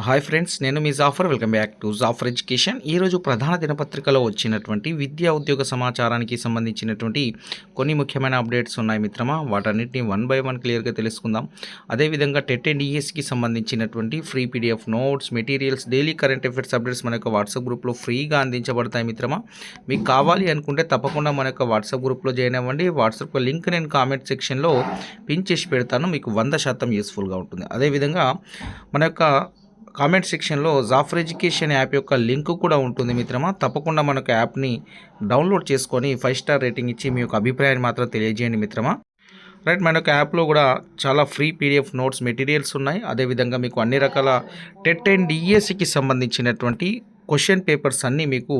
Hi friends నేను మీ Jafar. Welcome back to Jafar education. ఈరోజు ప్రధాన దినపత్రికలో వచ్చినటువంటి విద్యా ఉద్యోగ సమాచారానికి సంబంధించినటువంటి కొన్ని ముఖ్యమైన అప్డేట్స్ ఉన్నాయి మిత్రమా. వాటన్నిటిని వన్ బై వన్ క్లియర్గా తెలుసుకుందాం. అదేవిధంగా టెట్ అండ్ ఈఎస్కి సంబంధించినటువంటి free PDF notes materials daily current affairs updates మన యొక్క వాట్సాప్ గ్రూప్లో ఫ్రీగా అందించబడతాయి మిత్రమా. మీకు కావాలి అనుకుంటే తప్పకుండా మన యొక్క వాట్సాప్ గ్రూప్లో జాయిన్ అవ్వండి. వాట్సాప్ లింక్ నేను కామెంట్ సెక్షన్లో పిన్ చేసి పెడతాను. మీకు వంద శాతం యూస్ఫుల్గా ఉంటుంది. అదేవిధంగా మన యొక్క కామెంట్ సెక్షన్లో జాఫర్ ఎడ్యుకేషన్ యాప్ యొక్క లింక్ కూడా ఉంటుంది మిత్రమా. తప్పకుండా మనకు యాప్ని డౌన్లోడ్ చేసుకొని ఫైవ్ స్టార్ రేటింగ్ ఇచ్చి మీ యొక్క అభిప్రాయాన్ని మాత్రం తెలియజేయండి మిత్రమా. రైట్ మన యొక్క యాప్లో కూడా చాలా ఫ్రీ పీడిఎఫ్ నోట్స్ మెటీరియల్స్ ఉన్నాయి. అదేవిధంగా మీకు అన్ని రకాల టెట్ అండ్ డిఎస్సికి సంబంధించినటువంటి క్వశ్చన్ పేపర్స్ అన్నీ మీకు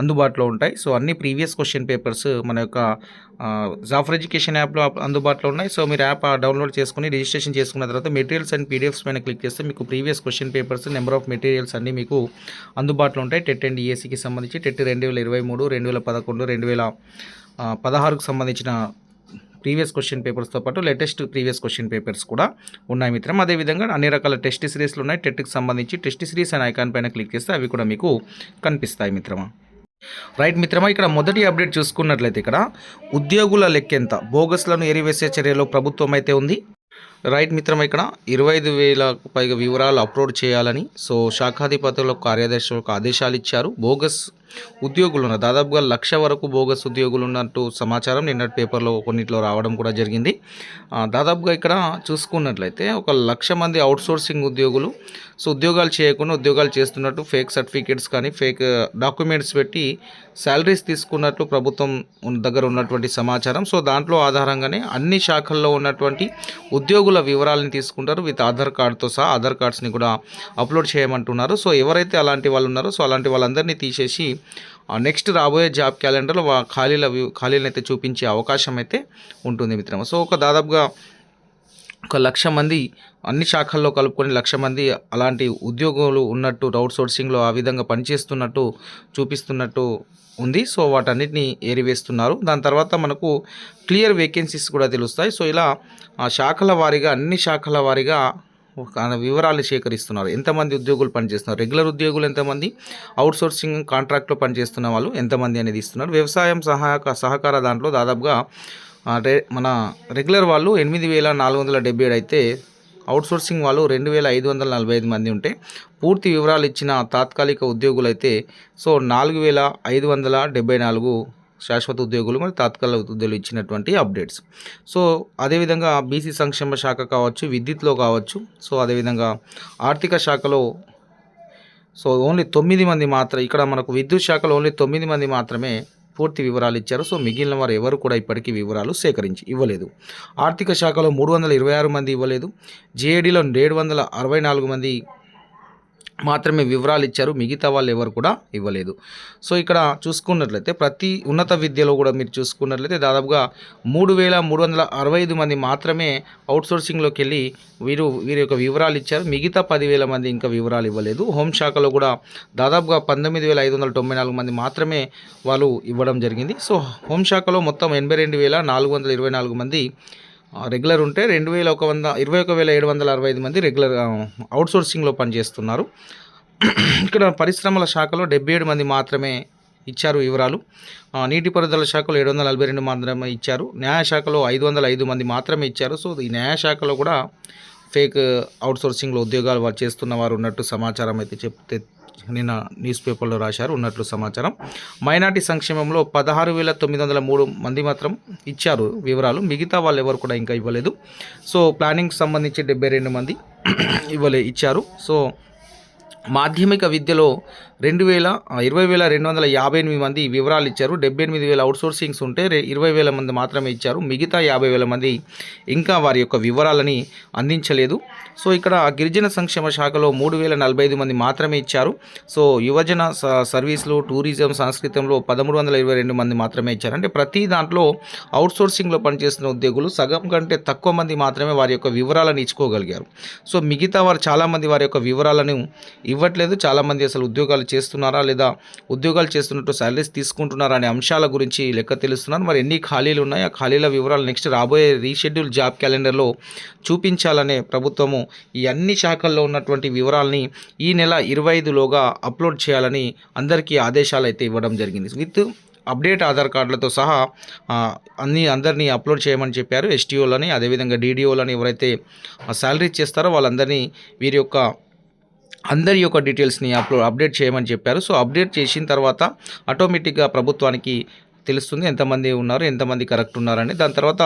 అందుబాటులో ఉంటాయి. సో అన్ని ప్రీవియస్ క్వశ్చన్ పేపర్స్ మన యొక్క జాఫర్ ఎడ్యుకేషన్ యాప్లో అందుబాటులో ఉన్నాయి. సో మీరు యాప్ డౌన్లోడ్ చేసుకుని రిజిస్ట్రేషన్ చేసుకున్న తర్వాత మెటీరియల్స్ అండ్ పీడిఎఫ్స్ పైన క్లిక్ చేస్తే మీకు previous question papers number of materials అన్నీ మీకు అందుబాటులో ఉంటాయి. టెట్ అండ్ ఈఎస్సికి సంబంధించి టెట్ రెండు వేల ఇరవై మూడు రెండు వేల పదకొండు రెండు వేల పదహారుకు సంబంధించిన ప్రీవియస్ క్వశ్చన్ పేపర్స్తో పాటు లేటెస్ట్ ప్రీవియస్ క్వశ్చన్ పేపర్స్ కూడా ఉన్నాయి మిత్రం. అదేవిధంగా అన్ని రకాల టెస్ట్ సిరీస్లు ఉన్నాయి. టెట్కి సంబంధించి టెస్ట్ సిరీస్ అనే ఐకాన్ పైన క్లిక్ చేస్తే అవి కూడా మీకు కనిపిస్తాయి మిత్రమా. రైట్ మిత్రమా ఇక్కడ మొదటి అప్డేట్ చూసుకున్నట్లయితే ఇక్కడ ఉద్యోగుల లెక్కెంత? బోగస్లను ఎరివేసే చర్యలో ప్రభుత్వం అయితే ఉంది. రైట్ మిత్రం ఇక్కడ? ఇరవై ఐదు వేలకు పైగా వివరాలు అప్లోడ్ చేయాలని. సో శాఖాధిపతులకు కార్యదర్శులకు ఆదేశాలు ఇచ్చారు. బోగస్ ఉద్యోగులు ఉన్నారు దాదాపుగా లక్ష వరకు బోగస్ ఉద్యోగులు ఉన్నట్టు సమాచారం నిన్నటి పేపర్లో కొన్నిట్లో రావడం కూడా జరిగింది. దాదాపుగా ఇక్కడ చూసుకున్నట్లయితే ఒక లక్ష మంది అవుట్సోర్సింగ్ ఉద్యోగులు సో ఉద్యోగాలు చేయకుండా ఉద్యోగాలు చేస్తున్నట్టు ఫేక్ సర్టిఫికేట్స్ కానీ ఫేక్ డాక్యుమెంట్స్ పెట్టి శాలరీస్ తీసుకున్నట్లు ప్రభుత్వం దగ్గర ఉన్నటువంటి సమాచారం. సో దాంట్లో ఆధారంగానే అన్ని శాఖల్లో ఉన్నటువంటి ఉద్యోగుల వివరాలను తీసుకుంటారు విత్ ఆధార్ కార్డ్తో సహా ఆధార్ కార్డ్స్ని కూడా అప్లోడ్ చేయమంటున్నారు. సో ఎవరైతే అలాంటి వాళ్ళు ఉన్నారో సో అలాంటి వాళ్ళందరినీ తీసేసి నెక్స్ట్ రాబోయే జాబ్ క్యాలెండర్లో ఖాళీల వి- ఖాళీలను అయితే చూపించే అవకాశం అయితే ఉంటుంది మిత్రమా. సో ఒక దాదాపుగా ఒక లక్ష మంది అన్ని శాఖల్లో కలుపుకొని లక్ష మంది అలాంటి ఉద్యోగులు ఉన్నట్టు అవుట్ సోర్సింగ్లో ఆ విధంగా పనిచేస్తున్నట్టు చూపిస్తున్నట్టు ఉంది. సో వాటన్నిటిని ఏరివేస్తున్నారు. దాని తర్వాత మనకు క్లియర్ వేకెన్సీస్ కూడా తెలుస్తాయి. సో ఇలా ఆ శాఖల వారీగా అన్ని శాఖల వారీగా వివరాలు సేకరిస్తున్నారు. ఎంతమంది ఉద్యోగులు పనిచేస్తున్నారు? రెగ్యులర్ ఉద్యోగులు ఎంతమంది అవుట్ సోర్సింగ్ కాంట్రాక్ట్లో పనిచేస్తున్న వాళ్ళు ఎంతమంది అనేది ఇస్తున్నారు. వ్యవసాయం సహాయక సహకార దాంట్లో దాదాపుగా రే మన రెగ్యులర్ వాళ్ళు ఎనిమిది వేల నాలుగు వందల డెబ్బై ఏడు అయితే అవుట్సోర్సింగ్ వాళ్ళు రెండు వేల ఐదు వందల నలభై ఐదు మంది ఉంటే పూర్తి వివరాలు ఇచ్చిన తాత్కాలిక ఉద్యోగులు అయితే సో నాలుగు వేల ఐదు వందల డెబ్బై నాలుగు శాశ్వత ఉద్యోగులు మరియు తాత్కాలిక ఉద్యోగులు ఇచ్చినటువంటి అప్డేట్స్. సో అదేవిధంగా బీసీ సంక్షేమ శాఖ కావచ్చు విద్యుత్లో కావచ్చు సో అదేవిధంగా ఆర్థిక శాఖలో సో ఓన్లీ తొమ్మిది మంది మాత్రం ఇక్కడ మనకు విద్యుత్ శాఖలో ఓన్లీ తొమ్మిది మంది మాత్రమే పూర్తి వివరాలు ఇచ్చారు. సో మిగిలిన వారు ఎవరు కూడా ఇప్పటికీ వివరాలు సేకరించి ఇవ్వలేదు. ఆర్థిక శాఖలో మూడు వందల ఇరవై ఆరు మంది ఇవ్వలేదు. జేఏడీలో ఏడు వందల అరవై నాలుగు మంది మాత్రమే వివరాలు ఇచ్చారు. మిగతా వాళ్ళు ఎవరు కూడా ఇవ్వలేదు. సో ఇక్కడ చూసుకున్నట్లయితే ప్రతి ఉన్నత విద్యలో కూడా మీరు చూసుకున్నట్లయితే దాదాపుగా మూడు వేల మూడు వందల అరవై ఐదు మంది మాత్రమే అవుట్సోర్సింగ్లోకి వెళ్ళి వీరు వీరి యొక్క వివరాలు ఇచ్చారు. మిగతా పదివేల మంది ఇంకా వివరాలు ఇవ్వలేదు. హోంశాఖలో కూడా దాదాపుగా పంతొమ్మిది వేల ఐదు వందల తొంభై నాలుగు మంది మాత్రమే వాళ్ళు ఇవ్వడం జరిగింది. సో హోంశాఖలో మొత్తం ఎనభై రెండు వేల నాలుగు వందల ఇరవై నాలుగు మంది రెగ్యులర్ ఉంటే రెండు వేల ఒక వంద ఇరవై ఒక వేల ఏడు వందల అరవై ఐదు మంది రెగ్యులర్ అవుట్సోర్సింగ్లో పనిచేస్తున్నారు. ఇక్కడ పరిశ్రమల శాఖలో డెబ్బై ఏడు మంది మాత్రమే ఇచ్చారు వివరాలు. నీటిపారుదల శాఖలో ఏడు వందల నలభై రెండు మాత్రమే ఇచ్చారు. న్యాయశాఖలో ఐదు వందల ఐదు మంది మాత్రమే ఇచ్చారు. సో ఈ న్యాయశాఖలో కూడా ఫేక్ అవుట్సోర్సింగ్లో ఉద్యోగాలు వారు చేస్తున్న వారు ఉన్నట్టు సమాచారం అయితే చెప్తే నిన్న న్యూస్ పేపర్లో రాశారు ఉన్నట్లు సమాచారం. మైనార్టీ సంక్షేమంలో పదహారు వేల తొమ్మిది వందల మూడు మంది మాత్రం ఇచ్చారు వివరాలు. మిగతా వాళ్ళు ఎవరు కూడా ఇంకా ఇవ్వలేదు. సో ప్లానింగ్ సంబంధించి డెబ్బై రెండు మంది ఇవ్వలే ఇచ్చారు. సో మాధ్యమిక విద్యలో రెండు వేల ఇరవై వేల రెండు వందల యాభై ఎనిమిది మంది వివరాలు ఇచ్చారు. డెబ్బై ఎనిమిది వేల అవుట్సోర్సింగ్స్ ఉంటే ఇరవై వేల మంది మాత్రమే ఇచ్చారు. మిగతా యాభై వేల మంది ఇంకా వారి యొక్క వివరాలని అందించలేదు. సో ఇక్కడ గిరిజన సంక్షేమ శాఖలో మూడు వేల నలభై ఐదు మంది మాత్రమే ఇచ్చారు. సో యువజన స- సర్వీసులు టూరిజం సంస్కృతంలో పదమూడు వందల ఇరవై రెండు మంది మాత్రమే ఇచ్చారు. అంటే ప్రతి దాంట్లో అవుట్సోర్సింగ్లో పనిచేస్తున్న ఉద్యోగులు సగం కంటే తక్కువ మంది మాత్రమే వారి యొక్క వివరాలను ఇచ్చుకోగలిగారు. సో మిగతా వారు చాలామంది వారి యొక్క వివరాలను ఇవ్వట్లేదు. చాలామంది అసలు ఉద్యోగాలు చేస్తున్నారా లేదా ఉద్యోగాలు చేస్తున్నట్టు శాలరీస్ తీసుకుంటున్నారా అనే అంశాల గురించి లెక్క తెలుస్తున్నారు. మరి ఎన్ని ఖాళీలు ఉన్నాయి? ఆ ఖాళీల వివరాలు నెక్స్ట్ రాబోయే రీషెడ్యూల్ జాబ్ క్యాలెండర్లో చూపించాలనే ప్రభుత్వము ఈ అన్ని శాఖల్లో ఉన్నటువంటి వివరాల్ని ఈ నెల ఇరవై ఐదులోగా అప్లోడ్ చేయాలని అందరికీ ఆదేశాలు అయితే ఇవ్వడం జరిగింది. విత్ అప్డేట్ ఆధార్ కార్డులతో సహా అన్ని అందరినీ అప్లోడ్ చేయమని చెప్పారు. ఎస్టీఓలని అదేవిధంగా డీడీఓలని ఎవరైతే శాలరీ చేస్తారో వాళ్ళందరినీ వీరి యొక్క అందరి యొక్క డీటెయిల్స్ని అప్లో అప్డేట్ చేయమని చెప్పారు. సో అప్డేట్ చేసిన తర్వాత ఆటోమేటిక్గా ప్రభుత్వానికి తెలుస్తుంది ఎంతమంది ఉన్నారు ఎంతమంది కరెక్ట్ ఉన్నారని. దాని తర్వాత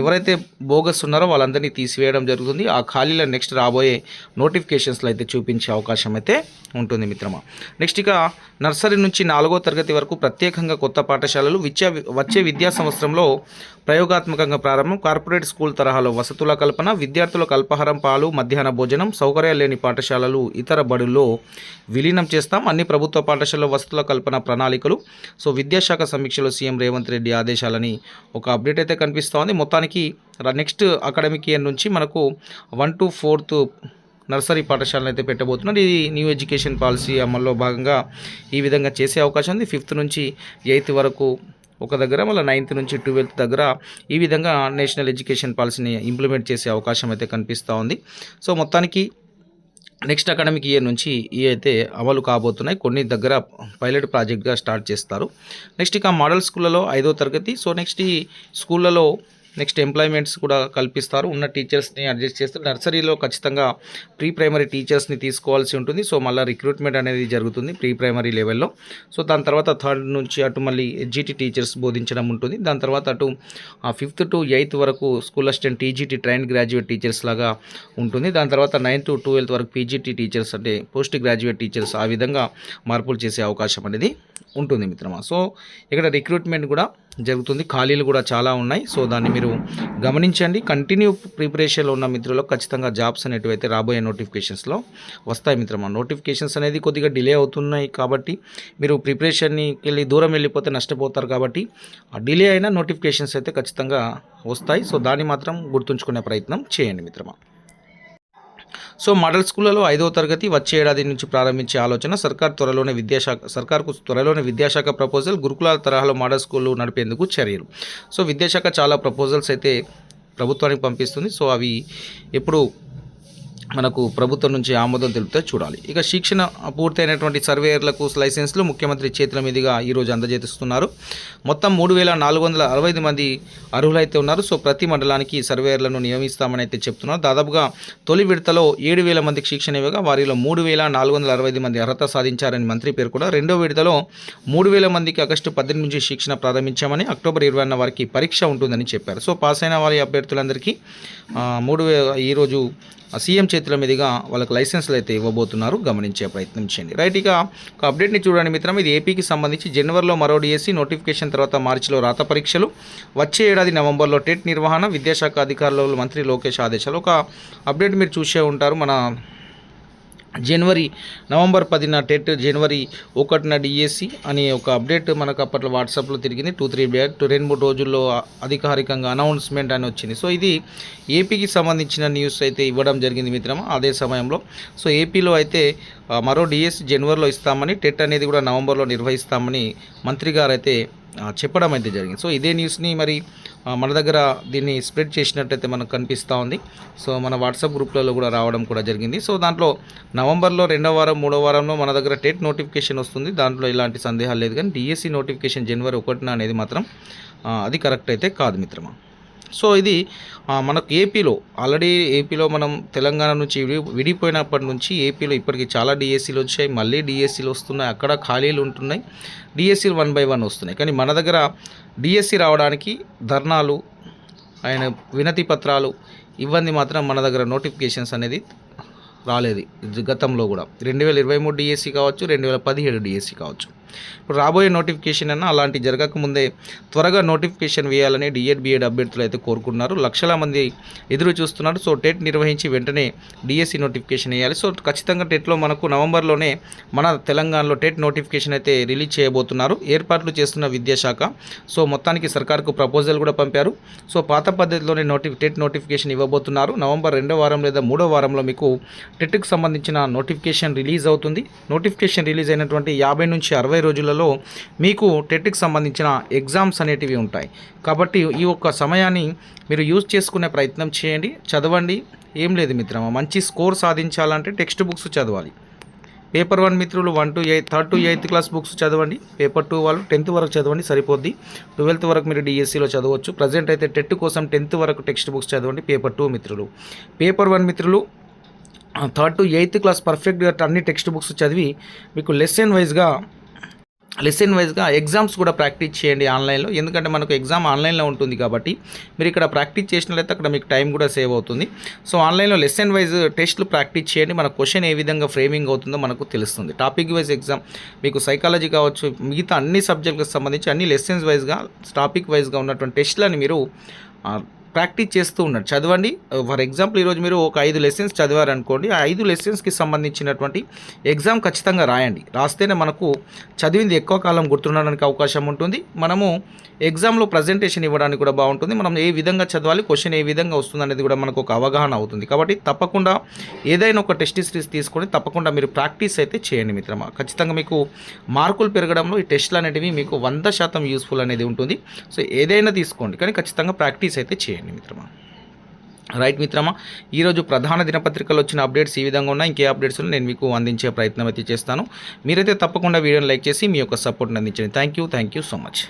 ఎవరైతే బోగస్ ఉన్నారో వాళ్ళందరినీ తీసివేయడం జరుగుతుంది. ఆ ఖాళీల నెక్స్ట్ రాబోయే నోటిఫికేషన్స్లో అయితే చూపించే అవకాశం అయితే ఉంటుంది మిత్రమా. నెక్స్ట్ ఇక నర్సరీ నుంచి నాలుగో తరగతి వరకు ప్రత్యేకంగా కొత్త పాఠశాలలు విద్యా వచ్చే విద్యా సంవత్సరంలో ప్రయోగాత్మకంగా ప్రారంభం. కార్పొరేట్ స్కూల్ తరహాలో వసతుల కల్పన విద్యార్థులకు అల్పాహారం పాలు మధ్యాహ్న భోజనం సౌకర్యాలు లేని పాఠశాలలు ఇతర బడుల్లో విలీనం చేస్తాం. అన్ని ప్రభుత్వ పాఠశాలలో వసతుల కల్పన ప్రణాళికలు. సో విద్యాశాఖ సమీక్షలో సీఎం రేవంత్ రెడ్డి ఆదేశాలని ఒక అప్డేట్ అయితే కనిపిస్తోంది. మొత్తానికి నెక్స్ట్ అకాడమిక్ ఇయర్ నుంచి మనకు వన్ టు ఫోర్త్ నర్సరీ పాఠశాలను అయితే పెట్టబోతున్నారు. ఇది న్యూ ఎడ్యుకేషన్ పాలసీ అమల్లో భాగంగా ఈ విధంగా చేసే అవకాశం ఉంది. ఫిఫ్త్ నుంచి ఎయిత్ వరకు ఒక దగ్గర మళ్ళీ నైన్త్ నుంచి ట్వెల్త్ దగ్గర ఈ విధంగా నేషనల్ ఎడ్యుకేషన్ పాలసీని ఇంప్లిమెంట్ చేసే అవకాశం అయితే కనిపిస్తూ ఉంది. సో మొత్తానికి నెక్స్ట్ అకాడమిక్ ఇయర్ నుంచి ఇవి అయితే అమలు కాబోతున్నాయి. కొన్ని దగ్గర పైలట్ ప్రాజెక్ట్గా స్టార్ట్ చేస్తారు. నెక్స్ట్ ఇక మోడల్ స్కూళ్ళలో ఐదో తరగతి. సో నెక్స్ట్ ఈ స్కూళ్ళలో నెక్స్ట్ ఎంప్లాయ్మెంట్స్ కూడా కల్పిస్తారు. ఉన్న టీచర్స్ని అడ్జస్ట్ చేస్తారు. నర్సరీలో ఖచ్చితంగా ప్రీ ప్రైమరీ టీచర్స్ని తీసుకోవాల్సి ఉంటుంది. సో మళ్ళీ రిక్రూట్మెంట్ అనేది జరుగుతుంది ప్రీ ప్రైమరీ లెవెల్లో. సో దాని తర్వాత థర్డ్ నుంచి అటు మళ్ళీ ఎడ్జిటి టీచర్స్ బోధించడం ఉంటుంది. దాని తర్వాత అటు ఫిఫ్త్ టు ఎయిత్ వరకు school assistant TGT train graduate teachers లాగా ఉంటుంది. దాని తర్వాత నైన్త్ టు ట్వెల్త్ వరకు పీజీటీ టీచర్స్ అంటే పోస్ట్ గ్రాడ్యుయేట్ టీచర్స్ ఆ విధంగా మార్పులు చేసే అవకాశం అనేది ఉంటుంది మిత్రమా. సో ఇక్కడ రిక్రూట్మెంట్ కూడా జరుగుతుంది. ఖాళీలు కూడా చాలా ఉన్నాయి. సో దాన్ని మీరు గమనించండి. కంటిన్యూ ప్రిపరేషన్లో ఉన్న మిత్రులకు ఖచ్చితంగా జాబ్స్ అనేటివి అయితే రాబోయే నోటిఫికేషన్స్లో వస్తాయి మిత్రమా. నోటిఫికేషన్స్ అనేది కొద్దిగా డిలే అవుతున్నాయి కాబట్టి మీరు ప్రిపరేషన్కి వెళ్ళి దూరం వెళ్ళిపోతే నష్టపోతారు కాబట్టి ఆ డిలే అయిన నోటిఫికేషన్స్ అయితే ఖచ్చితంగా వస్తాయి. సో దాన్ని మాత్రం గుర్తుంచుకునే ప్రయత్నం చేయండి మిత్రమా. సో మోడల్ స్కూళ్ళలో ఐదవ తరగతి వచ్చే ఏడాది నుంచి ప్రారంభించే ఆలోచన సర్కార్ త్వరలోనే విద్యాశాఖ సర్కార్కు త్వరలోనే విద్యాశాఖ ప్రపోజల్ గురుకులాల తరహాలో మోడల్ స్కూళ్ళు నడిపేందుకు చర్యలు. సో విద్యాశాఖ చాలా ప్రపోజల్స్ అయితే ప్రభుత్వానికి పంపిస్తుంది. సో అవి ఎప్పుడు మనకు ప్రభుత్వం నుంచి ఆమోదం తెలిపితే చూడాలి. ఇక శిక్షణ పూర్తయినటువంటి సర్వేయర్లకు లైసెన్స్లు ముఖ్యమంత్రి చేతుల మీదుగా ఈరోజు అందజేస్తున్నారు. మొత్తం మూడు వేల నాలుగు వందల అరవై ఐదు మంది అర్హులైతే ఉన్నారు. సో ప్రతి మండలానికి సర్వేయర్లను నియమిస్తామని అయితే చెప్తున్నారు. దాదాపుగా తొలి విడతలో ఏడు వేల మందికి శిక్షణ ఇవ్వగా వారిలో మూడు వేల నాలుగు వందల అరవై ఐదు మంది అర్హత సాధించారని మంత్రి పేర్కొన్నారు రెండో విడతలో మూడు వేల మందికి ఆగస్టు పద్దెనిమిది నుంచి శిక్షణ ప్రారంభించామని అక్టోబర్ ఇరవై వారికి పరీక్ష ఉంటుందని చెప్పారు. సో పాస్ అయిన వారి అభ్యర్థులందరికీ మూడు ఈరోజు సీఎం సీఎం చేతుల మీదుగా వాళ్ళకి లైసెన్స్లు అయితే ఇవ్వబోతున్నారు. గమనించే ప్రయత్నం చేయండి. రైట్ ఇక ఒక అప్డేట్ని చూడండి మిత్రం. ఇది ఏపీకి సంబంధించి జనవరిలో మరో డిఎస్సి నోటిఫికేషన్ తర్వాత మార్చిలో రాత పరీక్షలు. వచ్చే ఏడాది నవంబర్లో టెట్ నిర్వహణ విద్యాశాఖ అధికారులు మంత్రి లోకేష్ ఆదేశాలు. ఒక అప్డేట్ మీరు చూసే ఉంటారు. మన జనవరి నవంబర్ పదిన టెట్ జనవరి ఒకటిన డిఎస్సి అనే ఒక అప్డేట్ మనకు అప్పట్లో వాట్సాప్లో తిరిగింది. టూ త్రీ డే టూ రెండు మూడు రోజుల్లో అధికారికంగా అనౌన్స్మెంట్ అని వచ్చింది. సో ఇది ఏపీకి సంబంధించిన న్యూస్ అయితే ఇవ్వడం జరిగింది మిత్రమా అదే సమయంలో. సో ఏపీలో అయితే మరో డిఎస్సి జనవరిలో ఇస్తామని టెట్ అనేది కూడా నవంబర్లో నిర్వహిస్తామని మంత్రి గారు అయితే చెప్పడం అయితే జరిగింది. సో ఇదే న్యూస్ని మరి మన దగ్గర దీన్ని స్ప్రెడ్ చేసినట్టయితే మనకు కనిపిస్తూ ఉంది. సో మన వాట్సాప్ గ్రూప్లలో కూడా రావడం కూడా జరిగింది. సో దాంట్లో నవంబర్లో రెండో వారం మూడో వారంలో మన దగ్గర టెట్ నోటిఫికేషన్ వస్తుంది. దాంట్లో ఎలాంటి సందేహాలు లేదు. కానీ డిఎస్సి నోటిఫికేషన్ జనవరి ఒకటిన అనేది మాత్రం అది కరెక్ట్ అయితే కాదు మిత్రమా? సో ఇది మనకు ఏపీలో ఆల్రెడీ ఏపీలో మనం తెలంగాణ నుంచి విడి విడిపోయినప్పటి నుంచి ఏపీలో ఇప్పటికి చాలా డిఎస్సీలు వచ్చాయి మళ్ళీ డిఎస్సీలు వస్తున్నాయి అక్కడ ఖాళీలు ఉంటున్నాయి డిఎస్సీలు వన్ బై వన్ వస్తున్నాయి. కానీ మన దగ్గర డిఎస్సి రావడానికి ధర్నాలు ఆయన వినతి పత్రాలు ఇవన్నీ మాత్రం మన దగ్గర నోటిఫికేషన్స్ అనేది రాలేదు. గతంలో కూడా. రెండు వేల ఇరవై మూడు డిఎస్సి కావచ్చు రెండు వేల పదిహేడు డిఎస్సి కావచ్చు. ఇప్పుడు రాబోయే నోటిఫికేషన్ అన్న అలాంటి జరగకముందే త్వరగా నోటిఫికేషన్ వేయాలని డిఎడ్ బిఎడ్ అభ్యర్థులు అయితే కోరుకుంటున్నారు. లక్షల మంది ఎదురు చూస్తున్నారు. సో టెట్ నిర్వహించి వెంటనే డిఎస్సి నోటిఫికేషన్ వేయాలి. సో ఖచ్చితంగా టెట్లో మనకు నవంబర్లోనే మన తెలంగాణలో టెట్ నోటిఫికేషన్ అయితే రిలీజ్ చేయబోతున్నారు. ఏర్పాట్లు చేస్తున్న విద్యాశాఖ. సో మొత్తానికి సర్కార్కు ప్రపోజల్ కూడా పంపారు. సో పాత పద్ధతిలోనే నోటి టెట్ నోటిఫికేషన్ ఇవ్వబోతున్నారు. నవంబర్ రెండో వారం లేదా మూడో వారంలో మీకు టెట్కి సంబంధించిన నోటిఫికేషన్ రిలీజ్ అవుతుంది. నోటిఫికేషన్ రిలీజ్ అయినటువంటి యాభై నుంచి అరవై రోజులలో మీకు టెట్కి సంబంధించిన ఎగ్జామ్స్ అనేటివి ఉంటాయి. కాబట్టి ఈ ఒక్క సమయాన్ని మీరు యూజ్ చేసుకునే ప్రయత్నం చేయండి. చదవండి. ఏం లేదు మిత్రమా మంచి స్కోర్ సాధించాలంటే టెక్స్ట్ బుక్స్ చదవాలి. పేపర్ వన్ మిత్రులు one to eighth third to eighth class books చదవండి. పేపర్ టూ వాళ్ళు టెన్త్ వరకు చదవండి సరిపోద్ది. ట్వెల్త్ వరకు మీరు డిఎస్సిలో చదవచ్చు. ప్రజెంట్ అయితే టెట్ కోసం టెన్త్ వరకు టెక్స్ట్ బుక్స్ చదవండి. పేపర్ టూ మిత్రులు. పేపర్ వన్ మిత్రులు థర్డ్ టు ఎయిత్ క్లాస్ పర్ఫెక్ట్గా అన్ని టెక్స్ట్ బుక్స్ చదివి మీకు లెసన్ వైజ్గా లెసన్ వైజ్గా ఎగ్జామ్స్ కూడా ప్రాక్టీస్ చేయండి ఆన్లైన్లో ఎందుకంటే మనకు ఎగ్జామ్ ఆన్లైన్లో ఉంటుంది కాబట్టి మీరు ఇక్కడ ప్రాక్టీస్ చేసినట్లయితే అక్కడ మీకు టైం కూడా సేవ్ అవుతుంది. సో ఆన్లైన్లో లెసన్ వైజ్ టెస్ట్లు ప్రాక్టీస్ చేయండి. మన క్వశ్చన్ ఏ విధంగా ఫ్రేమింగ్ అవుతుందో మనకు తెలుస్తుంది. టాపిక్ వైజ్ ఎగ్జామ్ మీకు సైకాలజీ కావచ్చు మిగతా అన్ని సబ్జెక్టులకు సంబంధించి అన్ని లెసన్స్ వైజ్గా టాపిక్ వైజ్గా ఉన్నటువంటి టెస్ట్లని మీరు ప్రాక్టీస్ చేస్తూ ఉన్నారు. చదవండి. ఫర్ ఎగ్జాంపుల్ ఈరోజు మీరు ఒక ఐదు లెసన్స్ చదివారనుకోండి. ఆ ఐదు లెసన్స్కి సంబంధించినటువంటి ఎగ్జామ్ ఖచ్చితంగా రాయండి. రాస్తేనే మనకు చదివింది ఎక్కువ కాలం గుర్తుండడానికి అవకాశం ఉంటుంది. మనము ఎగ్జామ్లో ప్రజెంటేషన్ ఇవ్వడానికి కూడా బాగుంటుంది. మనం ఏ విధంగా చదవాలి క్వశ్చన్ ఏ విధంగా వస్తుంది అనేది కూడా మనకు ఒక అవగాహన అవుతుంది. కాబట్టి తప్పకుండా ఏదైనా ఒక టెస్ట్ సిరీస్ తీసుకొని తప్పకుండా మీరు ప్రాక్టీస్ అయితే చేయండి మిత్రమా. ఖచ్చితంగా మీకు మార్కులు పెరగడంలో ఈ టెస్ట్లు అనేటివి మీకు వంద శాతం యూస్ఫుల్ అనేది ఉంటుంది. సో ఏదైనా తీసుకోండి. కానీ ఖచ్చితంగా ప్రాక్టీస్ అయితే చేయండి. మిత్రమా. రైట్ మిత్రమా ఈరోజు ప్రధాన దినపత్రికలో వచ్చిన అప్డేట్స్ ఈ విధంగా ఉన్నాయి. ఇంకే అప్డేట్స్ నేను మీకు అందించే ప్రయత్నం అయితే చేస్తాను. మీరైతే తప్పకుండా వీడియోని లైక్ చేసి మీ యొక్క సపోర్ట్ని అందించండి. Thank you thank you so much